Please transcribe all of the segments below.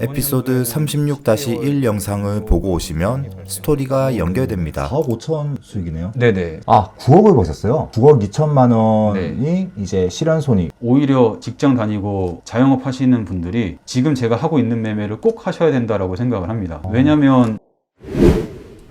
에피소드 36-1 영상을 보고 오시면 스토리가 연결됩니다. 4억 5천 수익이네요. 네네. 아, 9억을 버셨어요. 9억 2천만 원이 네. 이제 실현 손익. 오히려 직장 다니고 자영업 하시는 분들이 지금 제가 하고 있는 매매를 꼭 하셔야 된다라고 생각을 합니다. 왜냐면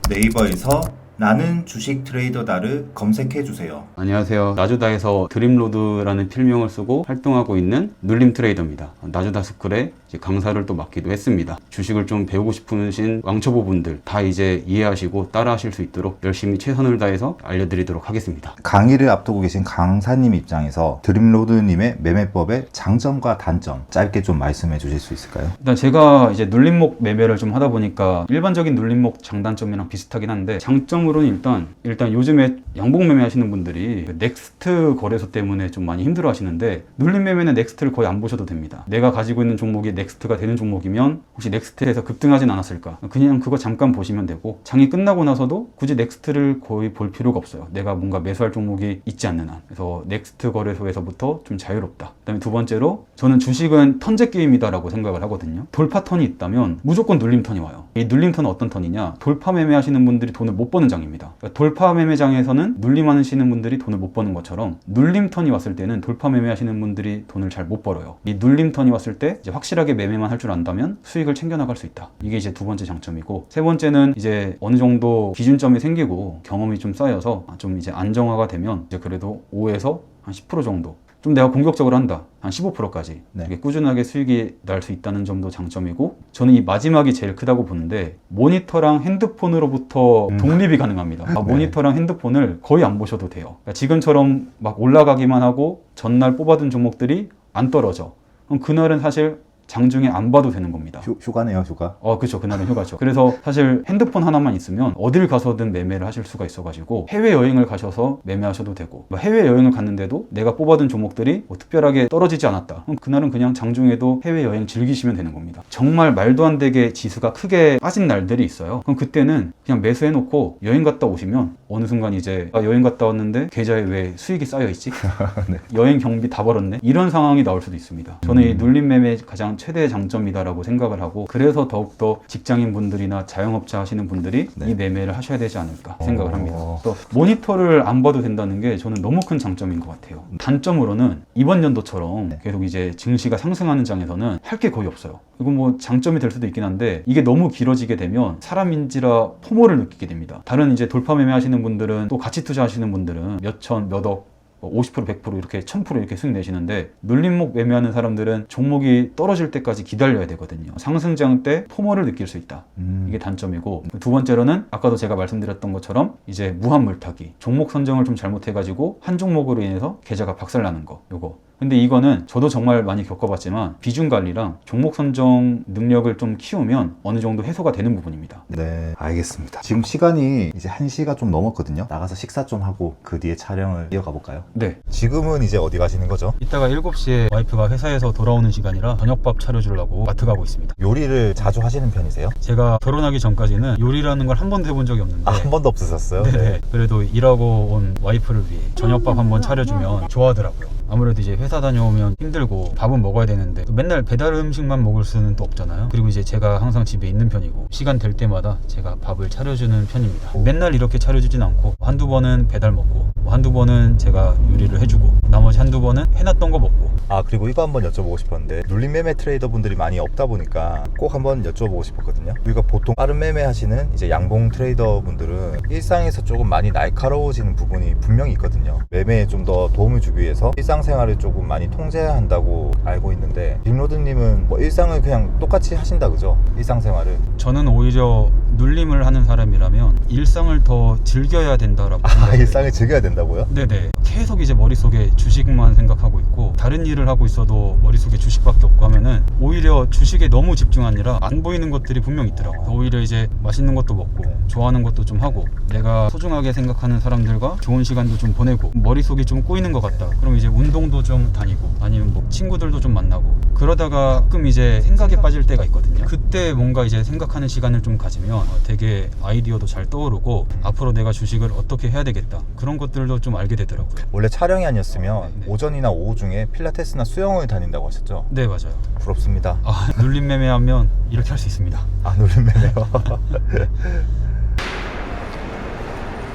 네이버에서 나는 주식 트레이더다를 검색해 주세요. 안녕하세요. 나주다에서 드림로드라는 필명을 쓰고 활동하고 있는 눌림 트레이더입니다. 나주다 스쿨에 이제 강사를 또 맡기도 했습니다. 주식을 좀 배우고 싶으신 왕초보분들 다 이제 이해하시고 따라하실 수 있도록 열심히 최선을 다해서 알려드리도록 하겠습니다. 강의를 앞두고 계신 강사님 입장에서 드림로드님의 매매법의 장점과 단점 짧게 좀 말씀해 주실 수 있을까요? 일단 제가 이제 눌림목 매매를 좀 하다 보니까 일반적인 눌림목 장단점이랑 비슷하긴 한데 장점 으로는 일단 일단 요즘에 양봉 매매 하시는 분들이 그 넥스트 거래소 때문에 좀 많이 힘들어 하시는데 눌림 매매는 넥스트를 거의 안 보셔도 됩니다. 내가 가지고 있는 종목이 넥스트가 되는 종목이면 혹시 넥스트에서 급등하진 않았을까? 그냥 그거 잠깐 보시면 되고 장이 끝나고 나서도 굳이 넥스트를 거의 볼 필요가 없어요. 내가 뭔가 매수할 종목이 있지 않는 한. 그래서 넥스트 거래소에서부터 좀 자유롭다. 그다음에 두 번째로 저는 주식은 턴제 게임이다라고 생각을 하거든요. 돌파 턴이 있다면 무조건 눌림 턴이 와요. 이 눌림 턴은 어떤 턴이냐? 돌파 매매하시는 분들이 돈을 못 버는 장 입니다. 그러니까 돌파 매매장에서는 눌림하시는 분들이 돈을 못 버는 것처럼 눌림 턴이 왔을 때는 돌파 매매하시는 분들이 돈을 잘 못 벌어요. 이 눌림 턴이 왔을 때 확실하게 매매만 할 줄 안다면 수익을 챙겨 나갈 수 있다. 이게 이제 두 번째 장점이고 세 번째는 이제 어느 정도 기준점이 생기고 경험이 좀 쌓여서 좀 이제 안정화가 되면 이제 그래도 5에서 한 10% 정도 좀 내가 공격적으로 한다. 한 15%까지 네. 꾸준하게 수익이 날 수 있다는 점도 장점이고 저는 이 마지막이 제일 크다고 보는데 모니터랑 핸드폰으로부터 음. 독립이 가능합니다. 아, 네. 모니터랑 핸드폰을 거의 안 보셔도 돼요. 그러니까 지금처럼 막 올라가기만 하고 전날 뽑아둔 종목들이 안 떨어져. 그럼 그날은 사실 장중에 안 봐도 되는 겁니다. 휴, 휴가네요, 휴가. 어, 그렇죠. 그날은 휴가죠. 그래서 사실 핸드폰 하나만 있으면 어딜 가서든 매매를 하실 수가 있어가지고 해외 여행을 가셔서 매매하셔도 되고 뭐 해외 여행을 갔는데도 내가 뽑아둔 종목들이 뭐 특별하게 떨어지지 않았다. 그럼 그날은 그냥 장중에도 해외 여행 즐기시면 되는 겁니다. 정말 말도 안 되게 지수가 크게 빠진 날들이 있어요. 그럼 그때는 그냥 매수해놓고 여행 갔다 오시면 어느 순간 이제 아, 여행 갔다 왔는데 계좌에 왜 수익이 쌓여 있지? 여행 경비 다 벌었네. 이런 상황이 나올 수도 있습니다. 저는 이 눌림 매매 가장 최대 장점이다라고 생각을 하고 그래서 더욱더 직장인 분들이나 자영업자 하시는 분들이 네. 이 매매를 하셔야 되지 않을까 생각을 합니다. 어. 또 모니터를 안 봐도 된다는 게 저는 너무 큰 장점인 것 같아요. 단점으로는 이번 연도처럼 네. 계속 이제 증시가 상승하는 장에서는 할 게 거의 없어요. 이건 뭐 장점이 될 수도 있긴 한데 이게 너무 길어지게 되면 사람인지라 포모를 느끼게 됩니다. 다른 이제 돌파 매매 하시는 분들은 또 가치 투자 하시는 분들은 몇 천, 몇억 뭐 50% 100% 이렇게 1000% 이렇게 수익 내시는데 눌림목 매매하는 사람들은 종목이 떨어질 때까지 기다려야 되거든요. 상승장 때 포모를 느낄 수 있다. 음. 이게 단점이고 두 번째로는 아까도 제가 말씀드렸던 것처럼 이제 무한 물타기 종목 선정을 좀 잘못해 가지고 한 종목으로 인해서 계좌가 박살나는 거 요거 근데 이거는 저도 정말 많이 겪어봤지만 비중 관리랑 종목 선정 능력을 좀 키우면 어느 정도 해소가 되는 부분입니다 네, 알겠습니다. 지금 시간이 이제 1시가 좀 넘었거든요. 나가서 식사 좀 하고 그 뒤에 촬영을 이어가 볼까요? 네 지금은 이제 어디 가시는 거죠? 이따가 7시에 와이프가 회사에서 돌아오는 시간이라 저녁밥 차려주려고 마트 가고 있습니다 요리를 자주 하시는 편이세요? 제가 결혼하기 전까지는 요리라는 걸 한 번도 해본 적이 없는데 아, 한 번도 없으셨어요? 네네. 그래도 일하고 온 와이프를 위해 저녁밥 한 번 차려주면 좋아하더라고요. 아무래도 이제 회사 다녀오면 힘들고 밥은 먹어야 되는데 또 맨날 배달 음식만 먹을 수는 또 없잖아요. 그리고 이제 제가 항상 집에 있는 편이고 시간 될 때마다 제가 밥을 차려주는 편입니다. 맨날 이렇게 차려주진 않고 한두 번은 배달 먹고 뭐 한두 번은 제가 요리를 해주고 나머지 한두 번은 해놨던 거 먹고 아 그리고 이거 한번 여쭤보고 싶었는데 눌림 매매 트레이더 분들이 많이 없다 보니까 꼭 한번 여쭤보고 싶었거든요. 우리가 보통 빠른 매매 하시는 이제 양봉 트레이더 분들은 일상에서 조금 많이 날카로워지는 부분이 분명히 있거든요. 매매에 좀 더 도움을 주기 위해서 일상 생활을 조금 많이 통제한다고 알고 있는데 빅로드님은 뭐 일상을 그냥 똑같이 하신다 그죠? 일상생활을 저는 오히려 눌림을 하는 사람이라면 일상을 더 즐겨야 된다라고 아 생각해요. 일상을 즐겨야 된다고요? 네네. 계속 이제 머릿속에 주식만 생각하고 있고 다른 일을 하고 있어도 머릿속에 주식밖에 없고 하면은 오히려 주식에 너무 집중하느라 안 보이는 것들이 분명 있더라고요. 오히려 이제 맛있는 것도 먹고 좋아하는 것도 좀 하고 내가 소중하게 생각하는 사람들과 좋은 시간도 좀 보내고 머릿속이 좀 꼬이는 것 같다. 그럼 이제 운동도 좀 다니고 아니면 뭐 친구들도 좀 만나고 그러다가 가끔 이제 생각에 빠질 때가 있거든요. 그때 뭔가 이제 생각하는 시간을 좀 가지면 되게 아이디어도 잘 떠오르고 앞으로 내가 주식을 어떻게 해야 되겠다 그런 것들도 좀 알게 되더라고요. 원래 촬영이 아니었으면 네. 오전이나 오후 중에 필라테스나 수영을 다닌다고 하셨죠? 네 맞아요. 부럽습니다. 아, 눌림 매매하면 이렇게 할 수 있습니다. 아 놀림매네요.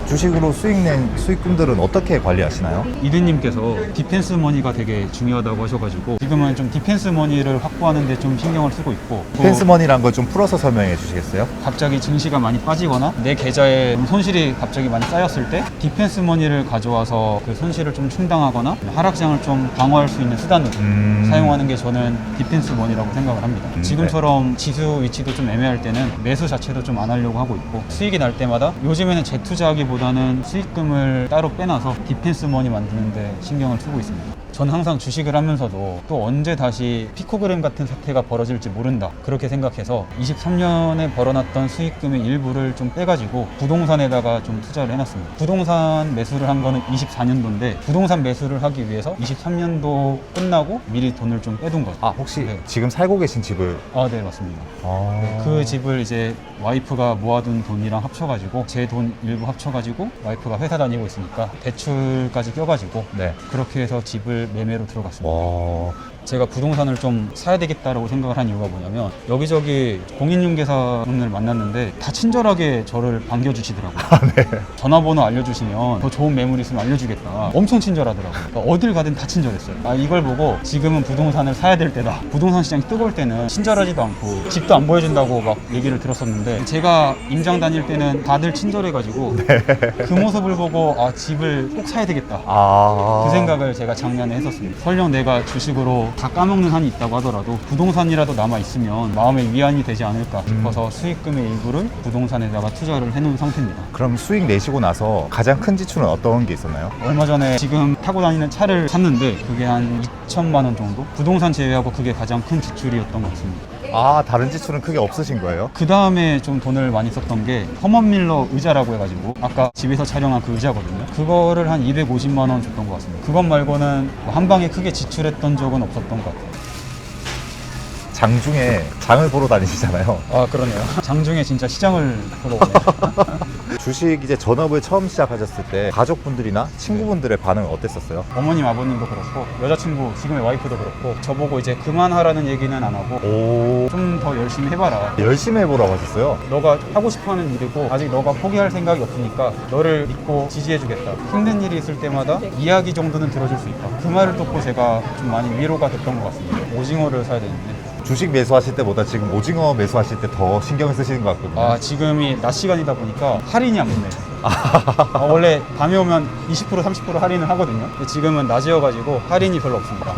주식으로 수익 낸 수익금들은 어떻게 관리하시나요? 이대님께서 디펜스 머니가 되게 중요하다고 하셔가지고 지금은 좀 디펜스 머니를 확보하는데 좀 신경을 쓰고 있고 또 펜스머니란 걸 좀 풀어서 설명해 주시겠어요? 갑자기 증시가 많이 빠지거나 내 계좌에 손실이 갑자기 많이 쌓였을 때 디펜스 머니를 가져와서 그 손실을 좀 충당하거나 하락장을 좀 방어할 수 있는 수단으로 음. 사용하는 게 저는 디펜스 머니라고 생각을 합니다. 음, 지금처럼 지수 위치도 좀 애매할 때는 매수 자체도 좀 안 하려고 하고 있고 수익이 날 때마다 요즘에는 재투자하기 보다는 수익금을 따로 빼놔서 디펜스 머니 만드는데 신경을 쓰고 있습니다. 전 항상 주식을 하면서도 또 언제 다시 피코그램 같은 사태가 벌어질지 모른다 그렇게 생각해서 23년에 벌어놨던 수익금의 일부를 좀 빼가지고 부동산에다가 좀 투자를 해놨습니다. 부동산 매수를 한 거는 24년도인데 부동산 매수를 하기 위해서 23년도 끝나고 미리 돈을 좀 빼둔 거죠. 아 혹시 네. 지금 살고 계신 집을 아, 네, 맞습니다. 아... 그 집을 이제 와이프가 모아둔 돈이랑 합쳐가지고 제 돈 일부 합쳐가지고 와이프가 회사 다니고 있으니까 대출까지 껴가지고 네. 그렇게 해서 집을 매매로 들어갔습니다. 와 제가 부동산을 좀 사야 되겠다라고 생각을 한 이유가 뭐냐면 여기저기 공인중개사분을 만났는데 다 친절하게 저를 반겨주시더라고요. 전화번호 알려주시면 더 좋은 매물 있으면 알려주겠다. 엄청 친절하더라고요. 그러니까 어딜 가든 다 친절했어요. 아 이걸 보고 지금은 부동산을 사야 될 때다. 부동산 시장이 뜨거울 때는 친절하지도 않고 집도 안 보여준다고 막 얘기를 들었었는데 제가 임장 다닐 때는 다들 친절해가지고 그 모습을 보고 아 집을 꼭 사야 되겠다. 아... 그 생각을 제가 작년에 했었습니다. 설령 내가 주식으로 다 까먹는 한이 있다고 하더라도 부동산이라도 남아 있으면 마음의 위안이 되지 않을까 싶어서 수익금의 일부를 부동산에다가 투자를 해놓은 상태입니다. 그럼 수익 내시고 나서 가장 큰 지출은 어떤 게 있었나요? 얼마 전에 지금 타고 다니는 차를 샀는데 그게 한 2천만 원 정도? 부동산 제외하고 그게 가장 큰 지출이었던 것 같습니다. 아 다른 지출은 크게 없으신 거예요? 그 다음에 좀 돈을 많이 썼던 게 허먼 밀러 의자라고 해가지고 아까 집에서 촬영한 그 의자거든요. 그거를 한 250만 원 줬던 것 같습니다. 그것 말고는 뭐한 방에 크게 지출했던 적은 없었던 것 같아요. 장 중에 장을 보러 다니시잖아요. 아 그러네요. 장중에 진짜 시장을 보러 오네요. 주식 이제 전업을 처음 시작하셨을 때 가족분들이나 친구분들의 반응은 어땠었어요? 어머님 아버님도 그렇고 여자친구 지금의 와이프도 그렇고 저보고 이제 그만하라는 얘기는 안 하고 오 좀 더 열심히 해봐라. 열심히 해보라고 하셨어요. 너가 하고 싶어하는 일이고 아직 너가 포기할 생각이 없으니까 너를 믿고 지지해주겠다. 힘든 일이 있을 때마다 이야기 정도는 들어줄 수 있다. 그 말을 듣고 제가 좀 많이 위로가 됐던 것 같습니다. 오징어를 사야 되는데 주식 매수하실 때보다 지금 오징어 매수하실 때 더 신경을 쓰시는 것 같거든요. 아 지금이 낮 시간이다 보니까 할인이 안 붙네요. 아, 원래 밤에 오면 20% 30% 할인을 하거든요. 근데 지금은 낮이어가지고 할인이 별로 없습니다.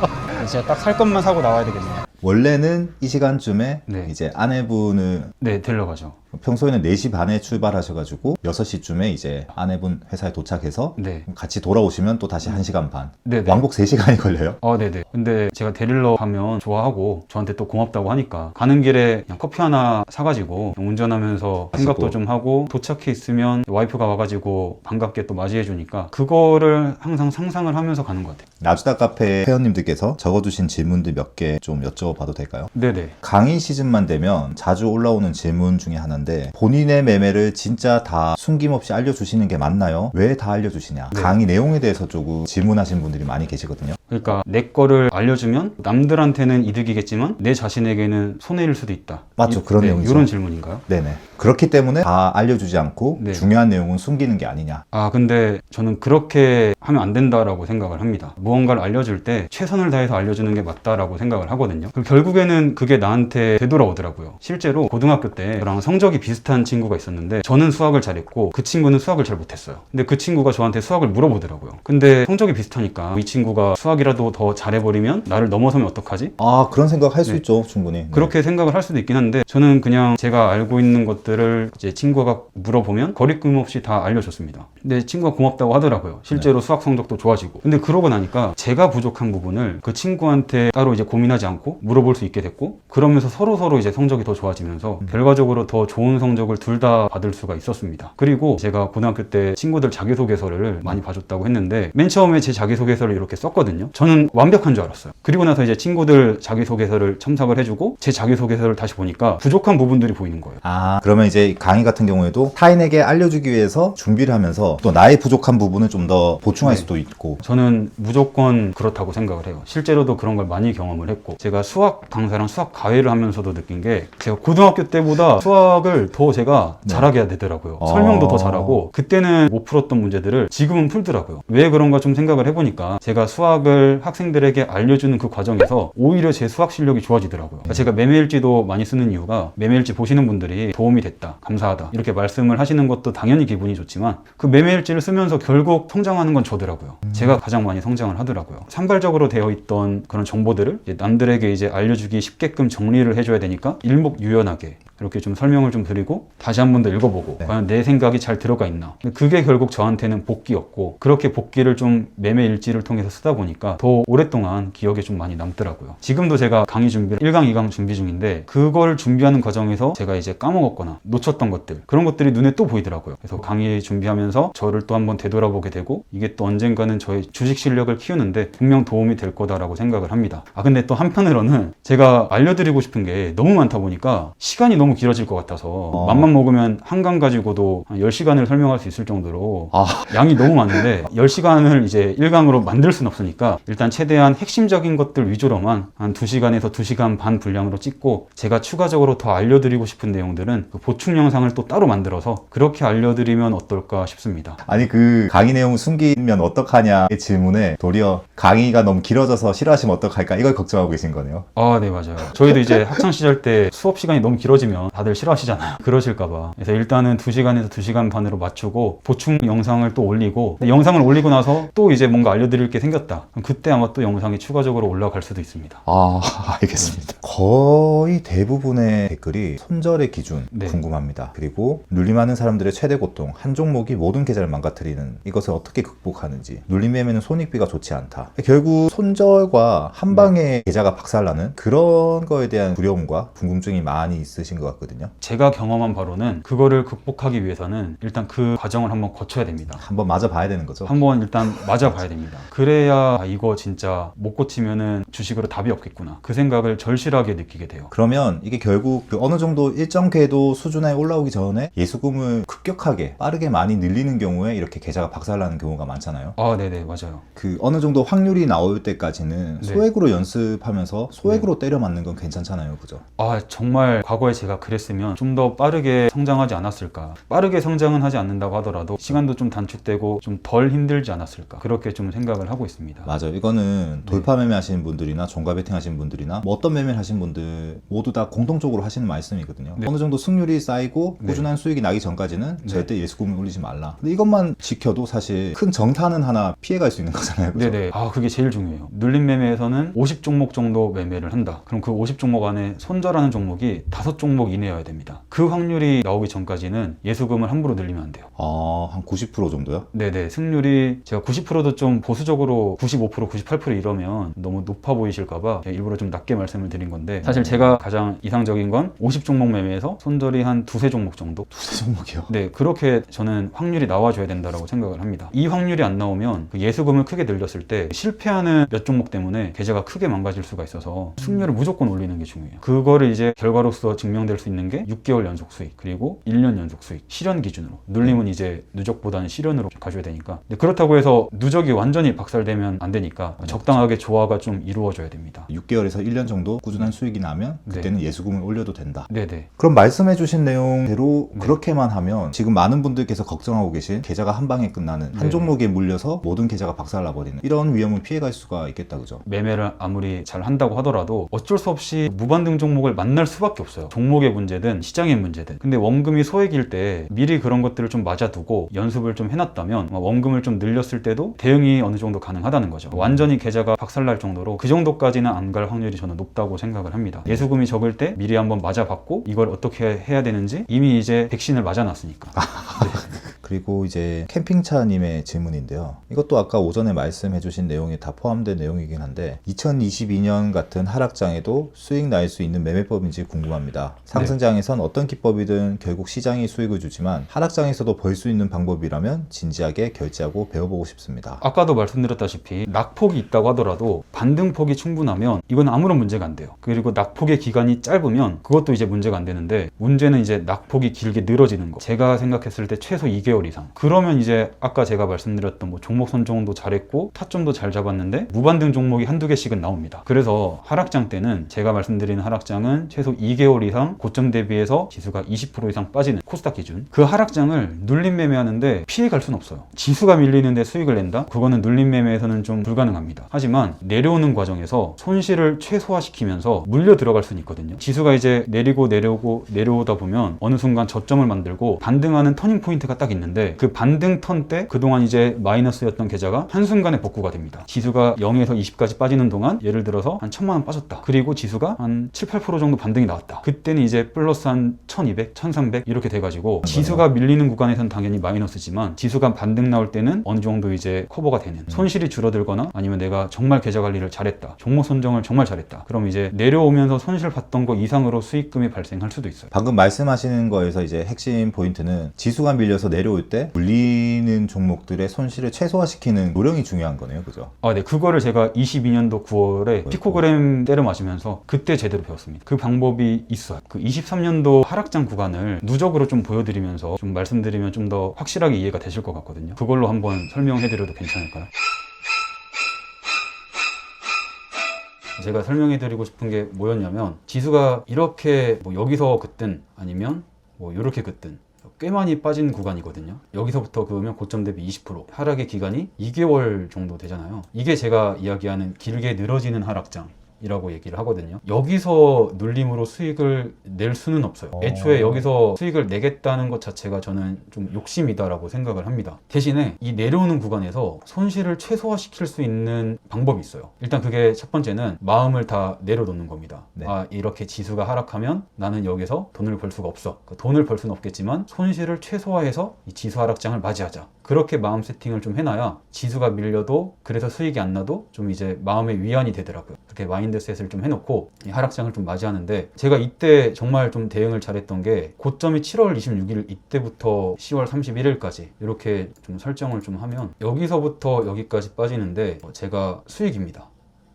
제가 딱 살 것만 사고 나와야 되겠네요. 원래는 이 시간쯤에 네. 이제 아내분을 네, 데려가죠. 평소에는 4시 반에 출발하셔가지고 6시쯤에 이제 아내분 회사에 도착해서 네. 같이 돌아오시면 또 다시 1시간 반. 네네. 왕복 3시간이 걸려요. 아, 네네. 근데 제가 데리러 가면 좋아하고 저한테 또 고맙다고 하니까 가는 길에 그냥 커피 하나 사가지고 운전하면서 생각도. 좀 하고 도착해 있으면 와이프가 와가지고 반갑게 또 맞이해주니까 그거를 항상 상상을 하면서 가는 것 같아요. 나주다 카페 회원님들께서 적어주신 질문들 몇 개 좀 여쭤봐도 될까요? 네네. 강의 시즌만 되면 자주 올라오는 질문 중에 하나인데 본인의 매매를 진짜 다 숨김없이 알려주시는 게 맞나요? 왜 다 알려주시냐? 네. 강의 내용에 대해서 조금 질문하시는 분들이 많이 계시거든요. 그러니까 내 거를 알려주면 남들한테는 이득이겠지만 내 자신에게는 손해일 수도 있다. 맞죠. 이- 그런 네, 내용이죠. 이런 질문인가요? 네네. 그렇기 때문에 다 알려주지 않고 네. 중요한 내용은 숨기는 게 아니냐. 아, 근데 저는 그렇게 하면 안 된다라고 생각을 합니다. 무언가를 알려줄 때 최선을 다해서 알려주는 게 맞다라고 생각을 하거든요. 그 결국에는 그게 나한테 되돌아오더라고요. 실제로 고등학교 때 저랑 성적이 비슷한 친구가 있었는데 저는 수학을 잘했고 그 친구는 수학을 잘 못했어요. 근데 그 친구가 저한테 수학을 물어보더라고요. 근데 성적이 비슷하니까 이 친구가 수학이라도 더 잘해버리면 나를 넘어서면 어떡하지? 아 그런 생각 할 수 네. 있죠 충분히. 네. 그렇게 생각을 할 수도 있긴 한데 저는 그냥 제가 알고 있는 것들을 이제 친구가 물어보면 거리낌 없이 다 알려줬습니다. 근데 친구가 고맙다고 하더라고요. 실제로 수학 성적도 좋아지고. 근데 그러고 나니까 제가 부족한 부분을 그 친구한테 따로 이제 고민하지 않고 물어볼 수 있게 됐고 그러면서 서로 서로 이제 성적이 더 좋아지면서 결과적으로 더 좋은 성적을 둘 다 받을 수가 있었습니다. 그리고 제가 고등학교 때 친구들 자기소개서를 많이 봐줬다고 했는데 맨 처음에 제 자기소개서를 이렇게 썼거든요. 저는 완벽한 줄 알았어요. 그리고 나서 이제 친구들 자기소개서를 첨삭을 해주고 제 자기소개서를 다시 보니까 부족한 부분들이 보이는 거예요. 아, 그러면 이제 강의 같은 경우에도 타인에게 알려주기 위해서 준비를 하면서 또 나의 부족한 부분을 좀 더 보충할 네. 수도 있고. 저는 무조건 그렇다고 생각을 해요. 실제로도 그런 걸 많이 경험을 했고, 제가 수학 강사랑 수학 과외를 하면서도 느낀 게, 제가 고등학교 때보다 수학을 더 제가 네. 잘하게 되더라고요. 어. 설명도 더 잘하고, 그때는 못 풀었던 문제들을 지금은 풀더라고요. 왜 그런가 좀 생각을 해보니까, 제가 수학을 학생들에게 알려주는 그 과정에서 오히려 제 수학 실력이 좋아지더라고요. 그러니까 제가 매매일지도 많이 쓰는 이유가, 매매일지 보시는 분들이 도움이 됐다, 감사하다, 이렇게 말씀을 하시는 것도 당연히 기분이 좋지만, 그 매매일지를 쓰면서 결국 성장하는 건 저더라고요. 제가 가장 많이 성장을 하더라고요. 산발적으로 되어 있던 그런 정보들을 남들에게 이제 알려주기 쉽게끔 정리를 해줘야 되니까 일목유연하게 이렇게 좀 설명을 좀 드리고 다시 한 번 더 읽어보고 네. 과연 내 생각이 잘 들어가 있나. 근데 그게 결국 저한테는 복기였고 그렇게 복기를 좀 매매 일지를 통해서 쓰다 보니까 더 오랫동안 기억에 좀 많이 남더라고요. 지금도 제가 강의 준비 1강, 2강 준비 중인데 그걸 준비하는 과정에서 제가 이제 까먹었거나 놓쳤던 것들 그런 것들이 눈에 또 보이더라고요. 그래서 강의 준비하면서 저를 또 한번 되돌아보게 되고 이게 또 언젠가는 저의 주식 실력을 키우는데 분명 도움이 될 거다라고 생각을 합니다. 아 근데 또 한편으로는 제가 알려드리고 싶은 게 너무 많다 보니까 시간이 너무 길어질 것 같아서 어. 맘만 먹으면 한강 가지고도 한 10시간을 설명할 수 있을 정도로 아, 양이 너무 많은데 10시간을 이제 1강으로 만들 수는 없으니까 일단 최대한 핵심적인 것들 위주로만 한 2시간에서 2시간 반 분량으로 찍고 제가 추가적으로 더 알려드리고 싶은 내용들은 그 보충 영상을 또 따로 만들어서 그렇게 알려드리면 어떨까 싶습니다. 아니 그 강의 내용 숨기면 어떡하냐의 질문에 도리어 강의가 너무 길어져서 싫어하시면 어떡할까 이걸 걱정하고 계신 거네요. 아, 네, 맞아요. 저희도 이제 학창 시절 때 수업 시간이 너무 길어지면 다들 싫어하시잖아요. 그러실까봐. 그래서 일단은 2시간에서 2시간 반으로 맞추고 보충 영상을 또 올리고 영상을 올리고 나서 또 이제 뭔가 알려드릴 게 생겼다. 그때 아마 또 영상이 추가적으로 올라갈 수도 있습니다. 아, 알겠습니다. 거의 대부분의 댓글이 손절의 기준 네. 궁금합니다. 그리고 눌림하는 사람들의 최대 고통, 한 종목이 모든 계좌를 망가뜨리는 이것을 어떻게 극복하는지, 눌림 매매는 손익비가 좋지 않다. 결국 손절과 한 방에 계좌가 박살나는 그런 거에 대한 두려움과 궁금증이 많이 있으신 것 같거든요. 제가 경험한 바로는 그거를 극복하기 위해서는 일단 그 과정을 한번 거쳐야 됩니다. 한번 맞아 봐야 되는 거죠. 한번 일단 맞아 봐야 됩니다. 그래야 아, 이거 진짜 못 고치면은 주식으로 답이 없겠구나. 그 생각을 절실하게 느끼게 돼요. 그러면 이게 결국 그 어느 정도 일정 궤도 수준에 올라오기 전에 예수금을 급격하게 빠르게 많이 늘리는 경우에 이렇게 계좌가 박살나는 경우가 많잖아요. 아, 네네, 맞아요. 그 어느 정도 확률이 나올 때까지는 네. 소액으로 연습하면서 소액으로 때려 맞는 건 괜찮잖아요. 그죠? 아, 정말 과거에 제가 그랬으면 좀 더 빠르게 성장하지 않았을까. 빠르게 성장은 하지 않는다고 하더라도 시간도 좀 단축되고 좀 덜 힘들지 않았을까. 그렇게 좀 생각을 하고 있습니다. 맞아요. 이거는 네. 돌파 매매 하시는 분들이나 종가 베팅 하시는 분들이나 뭐 어떤 매매를 하시는 분들 모두 다 공통적으로 하시는 말씀이거든요. 네. 어느 정도 승률이 쌓이고 네. 꾸준한 수익이 나기 전까지는 네. 절대 예수금을 올리지 말라. 근데 이것만 지켜도 사실 큰 정타는 하나 피해갈 수 있는 거잖아요. 그죠? 네네. 아, 그게 제일 중요해요. 눌림 매매에서는 50종목 정도 매매를 한다. 그럼 그 50종목 안에 손절하는 종목이 5종목 이내여야 됩니다. 그 확률이 나오기 전까지는 예수금을 함부로 늘리면 안 돼요. 아, 한 90% 정도요? 네네. 승률이 제가 90%도 좀 보수적으로 95%, 98% 이러면 너무 높아 보이실까봐 일부러 좀 낮게 말씀을 드린 건데 사실 제가 가장 이상적인 건 50종목 매매에서 손절이 한 두세 종목 정도? 두세 종목이요. 네, 그렇게 저는 확률이 나와줘야 된다고 생각을 합니다. 이 확률이 안 나오면 그 예수금을 크게 늘렸을 때 실패하는 몇 종목 때문에 계좌가 크게 망가질 수가 있어서 승률을 무조건 올리는 게 중요해요. 그거를 이제 결과로서 증명될 수 있는 게 6개월 연속 수익 그리고 1년 연속 수익 실현 기준으로 눌림은 이제 누적보다는 실현으로 가져야 되니까 근데 그렇다고 해서 누적이 완전히 박살되면 안 되니까 적당하게 조화가 좀 이루어져야 됩니다. 6개월에서 1년 정도 꾸준한 수익이 나면 네. 그때는 예수금을 올려도 된다. 네네. 그럼 말씀해 주신 내용대로 네. 그렇게만 하면 지금 많은 분들께서 걱정하고 계신 계좌가 한 방에 끝나는 한 네. 종목에 물려서 모든 계좌가 박살나 버리는 이런 위험은 피해갈 수가 있겠다 그죠? 매매를 아무리 잘 한다고 하더라도 어쩔 수 없이 무반등 종목을 만날 수밖에 없어요. 종목 의 문제든 시장의 문제든. 근데 원금이 소액일 때 미리 그런 것들을 좀 맞아두고 연습을 좀 해놨다면 막 원금을 좀 늘렸을 때도 대응이 어느 정도 가능하다는 거죠. 완전히 계좌가 박살날 정도로 그 정도까지는 안 갈 확률이 저는 높다고 생각을 합니다. 예수금이 적을 때 미리 한번 맞아봤고 이걸 어떻게 해야 되는지 이미 이제 백신을 맞아놨으니까. 그리고 이제 캠핑차님의 질문인데요. 이것도 아까 오전에 말씀해주신 내용이 다 포함된 내용이긴 한데 2022년 같은 하락장에도 수익 날 수 있는 매매법인지 궁금합니다. 상승장에선 어떤 기법이든 결국 시장이 수익을 주지만 하락장에서도 벌 수 있는 방법이라면 진지하게 결제하고 배워보고 싶습니다. 아까도 말씀드렸다시피 낙폭이 있다고 하더라도 반등폭이 충분하면 이건 아무런 문제가 안 돼요. 그리고 낙폭의 기간이 짧으면 그것도 이제 문제가 안 되는데 문제는 이제 낙폭이 길게 늘어지는 거. 제가 생각했을 때 최소 2개월 이상. 그러면 이제 아까 제가 말씀드렸던 뭐 종목 선정도 잘했고 타점도 잘 잡았는데 무반등 종목이 한두 개씩은 나옵니다. 그래서 하락장 때는 제가 말씀드리는 하락장은 최소 2개월 이상 고점 대비해서 지수가 20% 이상 빠지는 코스닥 기준. 그 하락장을 눌림 매매하는데 피해 갈 수는 없어요. 지수가 밀리는데 수익을 낸다? 그거는 눌림 매매에서는 좀 불가능합니다. 하지만 내려오는 과정에서 손실을 최소화시키면서 물려 들어갈 수는 있거든요. 지수가 이제 내리고 내려오고 내려오다 보면 어느 순간 저점을 만들고 반등하는 터닝 포인트가 딱 있는 데 그 반등 턴 때 그동안 이제 마이너스였던 계좌가 한순간에 복구가 됩니다. 지수가 0에서 20까지 빠지는 동안 예를 들어서 한 1000만 원 빠졌다. 그리고 지수가 한 7, 8% 정도 반등이 나왔다. 그때는 이제 플러스 한 1200, 1300 이렇게 돼가지고 지수가 밀리는 구간에선 당연히 마이너스지만 지수가 반등 나올 때는 어느 정도 이제 커버가 되는 손실이 줄어들거나 아니면 내가 정말 계좌 관리를 잘했다. 종목 선정을 정말 잘했다. 그럼 이제 내려오면서 손실 봤던 거 이상으로 수익금이 발생할 수도 있어요. 방금 말씀하시는 거에서 이제 핵심 포인트는 지수가 밀려서 내려 올 때 물리는 종목들의 손실을 최소화시키는 요령이 중요한 거네요. 그죠? 아, 네. 그거를 제가 22년도 9월에 피코그램 때려 마시면서 그때 제대로 배웠습니다. 그 방법이 있어요. 그 23년도 하락장 구간을 누적으로 좀 보여드리면서 좀 말씀드리면 좀 더 확실하게 이해가 되실 것 같거든요. 그걸로 한번 설명해드려도 괜찮을까요? 제가 설명해드리고 싶은 게 뭐였냐면 지수가 이렇게 뭐 여기서 그땐 아니면 뭐 이렇게 그땐 꽤 많이 빠진 구간이거든요. 여기서부터 그러면 고점 대비 20% 하락의 기간이 2개월 정도 되잖아요. 이게 제가 이야기하는 길게 늘어지는 하락장. 이라고 얘기를 하거든요. 여기서 눌림으로 수익을 낼 수는 없어요. 어. 애초에 여기서 수익을 내겠다는 것 자체가 저는 좀 욕심이다라고 생각을 합니다. 대신에 이 내려오는 구간에서 손실을 최소화시킬 수 있는 방법이 있어요. 일단 그게 첫 번째는 마음을 다 내려놓는 겁니다. 네. 아, 이렇게 지수가 하락하면 나는 여기서 돈을 벌 수가 없어. 그 돈을 벌 수는 없겠지만 손실을 최소화해서 이 지수 하락장을 맞이하자. 그렇게 마음 세팅을 좀 해놔야 지수가 밀려도 그래서 수익이 안 나도 좀 이제 마음의 위안이 되더라고요. 그렇게 마인드셋을 좀 해놓고 이 하락장을 좀 맞이하는데 제가 이때 정말 좀 대응을 잘했던 게 고점이 7월 26일 이때부터 10월 31일까지 이렇게 좀 설정을 좀 하면 여기서부터 여기까지 빠지는데 어, 제가 수익입니다.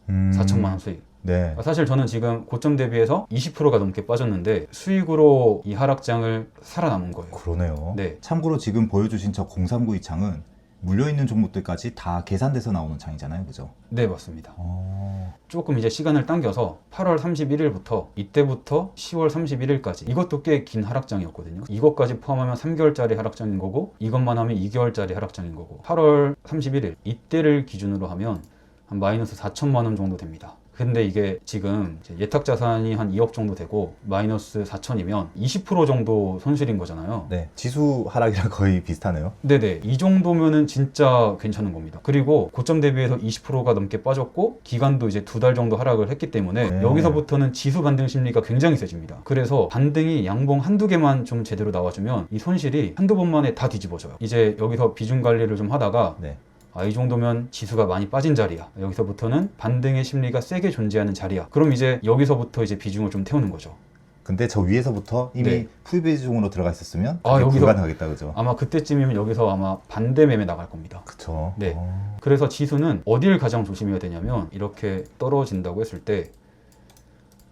음, 4천만 원 수익. 네. 사실 저는 지금 고점 대비해서 20%가 넘게 빠졌는데 수익으로 이 하락장을 살아남은 거예요. 그러네요. 네. 참고로 지금 보여주신 저 0392 창은 물려 있는 종목들까지 다 계산돼서 나오는 창이잖아요. 그죠? 네, 맞습니다. 어... 조금 이제 시간을 당겨서 8월 31일부터 이때부터 10월 31일까지 이것도 꽤 긴 하락장이었거든요. 이것까지 포함하면 3개월짜리 하락장인 거고 이것만 하면 2개월짜리 하락장인 거고 8월 31일 이때를 기준으로 하면 한 마이너스 4천만 원 정도 됩니다. 근데 이게 지금 예탁 자산이 한 2억 정도 되고 마이너스 4천이면 20% 정도 손실인 거잖아요. 네. 지수 하락이랑 거의 비슷하네요. 네네. 이 정도면은 진짜 괜찮은 겁니다. 그리고 고점 대비해서 20%가 넘게 빠졌고, 기간도 이제 두 달 정도 하락을 했기 때문에, 네. 여기서부터는 지수 반등 심리가 굉장히 세집니다. 그래서 반등이 양봉 한두 개만 좀 제대로 나와주면, 이 손실이 한두 번 만에 다 뒤집어져요. 이제 여기서 비중 관리를 좀 하다가, 네. 아, 이 정도면 지수가 많이 빠진 자리야. 여기서부터는 반등의 심리가 세게 존재하는 자리야. 그럼 이제 여기서부터 이제 비중을 좀 태우는 거죠. 근데 저 위에서부터 이미 네. 풀비중으로 들어가 있었으면 아, 여기서- 불가능하겠다. 그죠? 아마 그때쯤이면 여기서 아마 반대 매매 나갈 겁니다. 그쵸. 네. 어... 그래서 지수는 어디를 가장 조심해야 되냐면 이렇게 떨어진다고 했을 때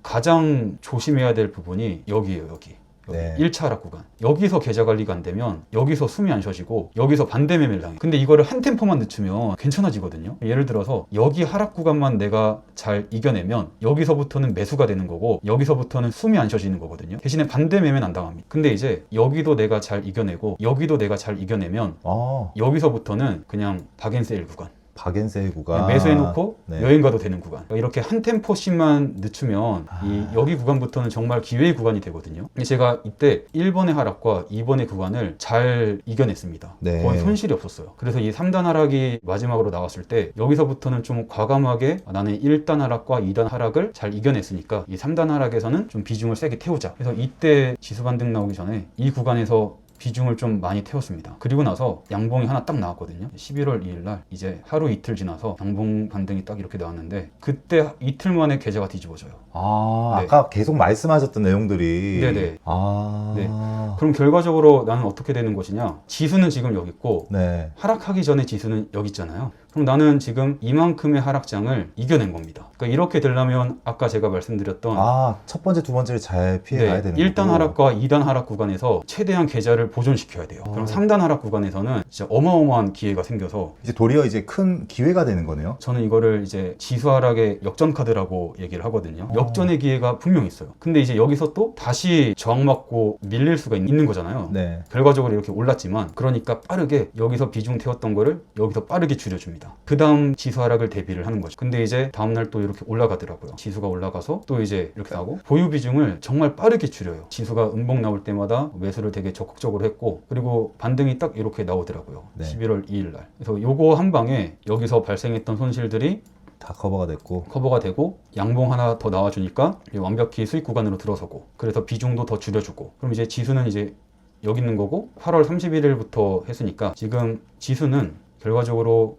가장 조심해야 될 부분이 여기예요 여기 여기 네. 1차 하락 구간. 여기서 계좌 관리가 안 되면 여기서 숨이 안 쉬어지고 여기서 반대 매매를 당해 근데 이거를 한 템포만 늦추면 괜찮아지거든요. 예를 들어서 여기 하락 구간만 내가 잘 이겨내면 여기서부터는 매수가 되는 거고 여기서부터는 숨이 안 쉬어지는 거거든요. 대신에 반대 매매는 안 당합니다. 근데 이제 여기도 내가 잘 이겨내고 여기도 내가 잘 이겨내면 아, 여기서부터는 그냥 박앤세일 구간 박앤세이구가 그냥 매수해놓고 네. 여행 가도 되는 구간 이렇게 한 템포씩만 늦추면 이 아. 여기 구간부터는 정말 기회의 구간이 되거든요 근데 제가 이때 1번의 하락과 2번의 구간을 잘 이겨냈습니다 네. 거의 손실이 없었어요 그래서 이 3단 하락이 마지막으로 나왔을 때 여기서부터는 좀 과감하게 아, 나는 1단 하락과 2단 하락을 잘 이겨냈으니까 이 3단 하락에서는 좀 비중을 세게 태우자 그래서 이때 지수 반등 나오기 전에 이 구간에서 비중을 좀 많이 태웠습니다. 그리고 나서 양봉이 하나 딱 나왔거든요. 11월 2일 날 이제 하루 이틀 지나서 양봉 반등이 딱 이렇게 나왔는데 그때 이틀 만에 계좌가 뒤집어져요. 아, 네. 아까 계속 말씀하셨던 내용들이. 네네. 아. 네. 그럼 결과적으로 나는 어떻게 되는 것이냐? 지수는 지금 여기 있고 네. 하락하기 전에 지수는 여기 있잖아요. 그럼 나는 지금 이만큼의 하락장을 이겨낸 겁니다. 그러니까 이렇게 되려면 아까 제가 말씀드렸던 아, 첫 번째, 두 번째를 잘 피해 가야 되는 1단 거고. 네, 하락과 2단 하락 구간에서 최대한 계좌를 보존시켜야 돼요. 어. 그럼 3단 하락 구간에서는 진짜 어마어마한 기회가 생겨서 이제 도리어 이제 큰 기회가 되는 거네요. 저는 이거를 이제 지수 하락의 역전 카드라고 얘기를 하거든요. 어. 역전의 기회가 분명 있어요. 근데 이제 여기서 또 다시 저항받고 밀릴 수가 있는 거잖아요. 네. 결과적으로 이렇게 올랐지만 그러니까 빠르게 여기서 비중 태웠던 거를 여기서 빠르게 줄여줍니다. 그 다음 지수 하락을 대비를 하는 거죠. 근데 이제 다음날 또 이렇게 올라가더라고요. 지수가 올라가서 또 이제 이렇게 나고 보유 비중을 정말 빠르게 줄여요. 지수가 음봉 나올 때마다 매수를 되게 적극적으로 했고 그리고 반등이 딱 이렇게 나오더라고요. 네. 11월 2일 날. 그래서 요거 한 방에 여기서 발생했던 손실들이 다 커버가 됐고. 커버가 되고 양봉 하나 더 나와주니까 완벽히 수익 구간으로 들어서고 그래서 비중도 더 줄여주고 그럼 이제 지수는 이제 여기 있는 거고 8월 31일부터 했으니까 지금 지수는 결과적으로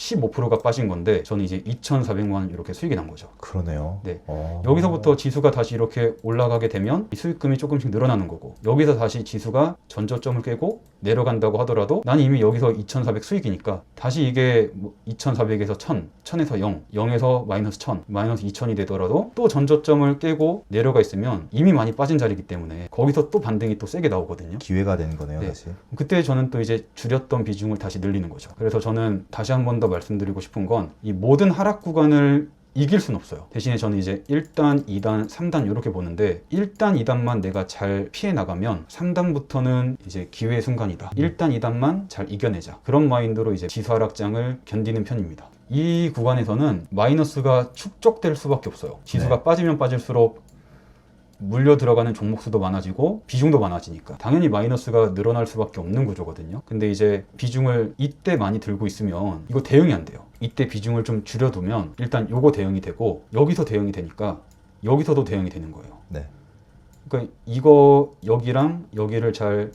15%가 빠진 건데 저는 이제 2,400만 원 이렇게 수익이 난 거죠. 그러네요. 네. 어. 여기서부터 지수가 다시 이렇게 올라가게 되면 이 수익금이 조금씩 늘어나는 거고 여기서 다시 지수가 전저점을 깨고 내려간다고 하더라도 난 이미 여기서 2,400 수익이니까 다시 이게 뭐 2,400에서 1,000, 1,000에서 0, 0에서 마이너스 1,000, 마이너스 2,000이 되더라도 또 전저점을 깨고 내려가 있으면 이미 많이 빠진 자리이기 때문에 거기서 또 반등이 또 세게 나오거든요. 기회가 되는 거네요, 네. 다시. 그때 저는 또 이제 줄였던 비중을 다시 늘리는 거죠. 그래서 저는 다시 한번더 말씀드리고 싶은 건 이 모든 하락 구간을 이길 순 없어요. 대신에 저는 이제 1단, 2단, 3단 이렇게 보는데 1단, 2단만 내가 잘 피해 나가면 3단부터는 이제 기회의 순간이다. 1단, 2단만 잘 이겨내자. 그런 마인드로 이제 지수 하락장을 견디는 편입니다. 이 구간에서는 마이너스가 축적될 수밖에 없어요. 지수가 네. 빠지면 빠질수록 물려 들어가는 종목 수도 많아지고 비중도 많아지니까 당연히 마이너스가 늘어날 수밖에 없는 구조거든요. 근데 이제 비중을 이때 많이 들고 있으면 이거 대응이 안 돼요. 이때 비중을 좀 줄여두면 일단 요거 대응이 되고 여기서 대응이 되니까 여기서도 대응이 되는 거예요. 네. 그러니까 이거 여기랑 여기를 잘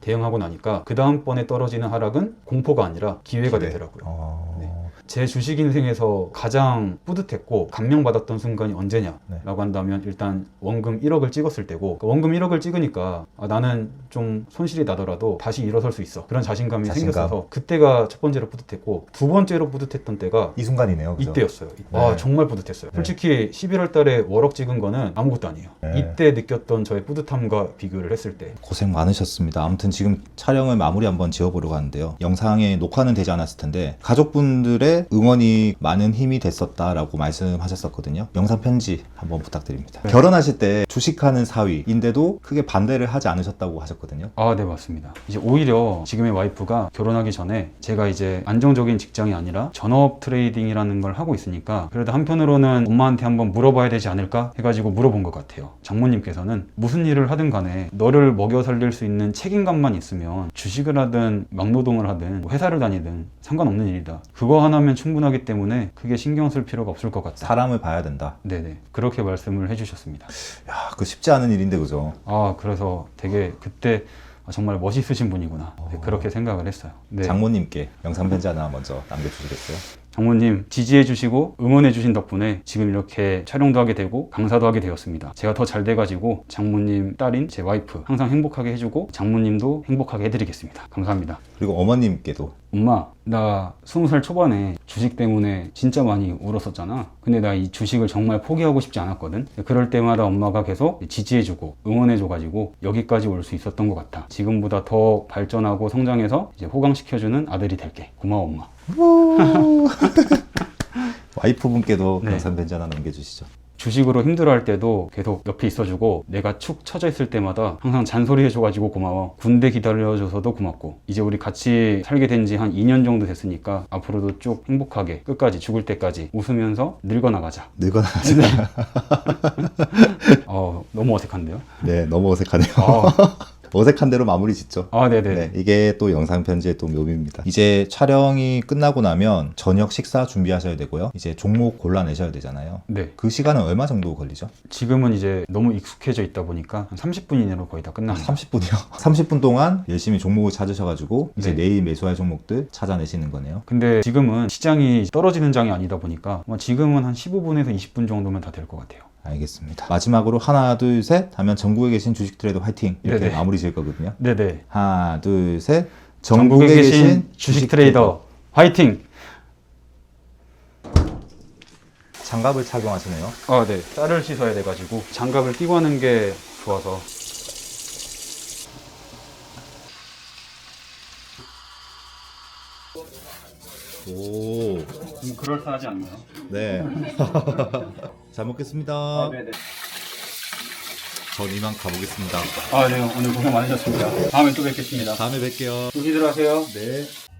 대응하고 나니까 그 다음번에 떨어지는 하락은 공포가 아니라 기회가 기회. 되더라고요. 어. 네. 제 주식 인생에서 가장 뿌듯했고 감명받았던 순간이 언제냐라고 네. 한다면 일단 원금 1억을 찍었을 때고 그 원금 1억을 찍으니까 아, 나는 좀 손실이 나더라도 다시 일어설 수 있어 그런 자신감이 자신감. 생겼어서 그때가 첫 번째로 뿌듯했고 두 번째로 뿌듯했던 때가 이 순간이네요. 그죠? 이때였어요. 네. 아 정말 뿌듯했어요. 네. 솔직히 11월 달에 월억 찍은 거는 아무것도 아니에요. 네. 이때 느꼈던 저의 뿌듯함과 비교를 했을 때 고생 많으셨습니다. 아무튼 지금 촬영을 마무리 한번 지어보려고 하는데요. 영상에 녹화는 되지 않았을 텐데 가족분들의 응원이 많은 힘이 됐었다라고 말씀하셨었거든요. 영상 편지 한번 부탁드립니다. 네. 결혼하실 때 주식하는 사위인데도 크게 반대를 하지 않으셨다고 하셨거든요. 아, 네, 맞습니다. 이제 오히려 지금의 와이프가 결혼하기 전에 제가 이제 안정적인 직장이 아니라 전업 트레이딩이라는 걸 하고 있으니까 그래도 한편으로는 엄마한테 한번 물어봐야 되지 않을까 해가지고 물어본 것 같아요. 장모님께서는 무슨 일을 하든 간에 너를 먹여 살릴 수 있는 책임감만 있으면 주식을 하든 막노동을 하든 뭐 회사를 다니든 상관없는 일이다. 그거 하나면 충분하기 때문에 크게 신경 쓸 필요가 없을 것 같다. 사람을 봐야 된다. 네네. 그렇게 말씀을 해주셨습니다. 야, 그 쉽지 않은 일인데 그죠? 아, 그래서 되게 그때 아, 정말 멋있으신 분이구나. 네, 어. 그렇게 생각을 했어요. 네. 장모님께 영상 편지 하나 먼저 남겨주시겠어요? 장모님 지지해 주시고 응원해 주신 덕분에 지금 이렇게 촬영도 하게 되고 강사도 하게 되었습니다. 제가 더 잘 돼가지고 장모님 딸인 제 와이프 항상 행복하게 해주고 장모님도 행복하게 해드리겠습니다. 감사합니다. 그리고 어머님께도 엄마 나 스무 살 초반에 주식 때문에 진짜 많이 울었었잖아 근데 나 이 주식을 정말 포기하고 싶지 않았거든 그럴 때마다 엄마가 계속 지지해주고 응원해줘가지고 여기까지 올 수 있었던 것 같아 지금보다 더 발전하고 성장해서 이제 호강시켜주는 아들이 될게 고마워 엄마 와이프분께도 네. 영상 편지 하나 남겨주시죠. 주식으로 힘들어할 때도 계속 옆에 있어주고 내가 축 처져 있을 때마다 항상 잔소리 해줘가지고 고마워 군대 기다려줘서도 고맙고 이제 우리 같이 살게 된 지 한 2년 정도 됐으니까 앞으로도 쭉 행복하게 끝까지 죽을 때까지 웃으면서 늙어나가자 늙어나. 어, 너무 어색한데요? 네, 너무 어색하네요. 아, 어색한 대로 마무리 짓죠. 아, 네네. 네, 이게 또 영상 편지의 또 묘미입니다. 이제 촬영이 끝나고 나면 저녁 식사 준비하셔야 되고요. 이제 종목 골라내셔야 되잖아요. 네. 그 시간은 얼마 정도 걸리죠? 지금은 이제 너무 익숙해져 있다 보니까 한 30분 이내로 거의 다 아, 끝납니다. 30분이요? 30분 동안 열심히 종목을 찾으셔가지고 이제 네. 내일 매수할 종목들 찾아내시는 거네요. 근데 지금은 시장이 떨어지는 장이 아니다 보니까 뭐 지금은 한 15분에서 20분 정도면 다 될 것 같아요. 알겠습니다. 마지막으로 하나, 둘, 셋 하면 전국에 계신 주식 트레이더 화이팅 이렇게 네네. 마무리 지을 거거든요. 네네. 하나, 둘, 셋. 전국에 계신 주식 트레이더 화이팅! 장갑을 착용하시네요. 아, 네. 쌀을 씻어야 돼가지고 장갑을 끼고 하는 게 좋아서. 오, 좀 그럴싸하지 않나요? 네. 잘 먹겠습니다. 네네. 전 이만 가보겠습니다. 아, 네. 오늘 고생 많으셨습니다. 다음에 또 뵙겠습니다. 다음에 뵐게요. 조심들 하세요. 네.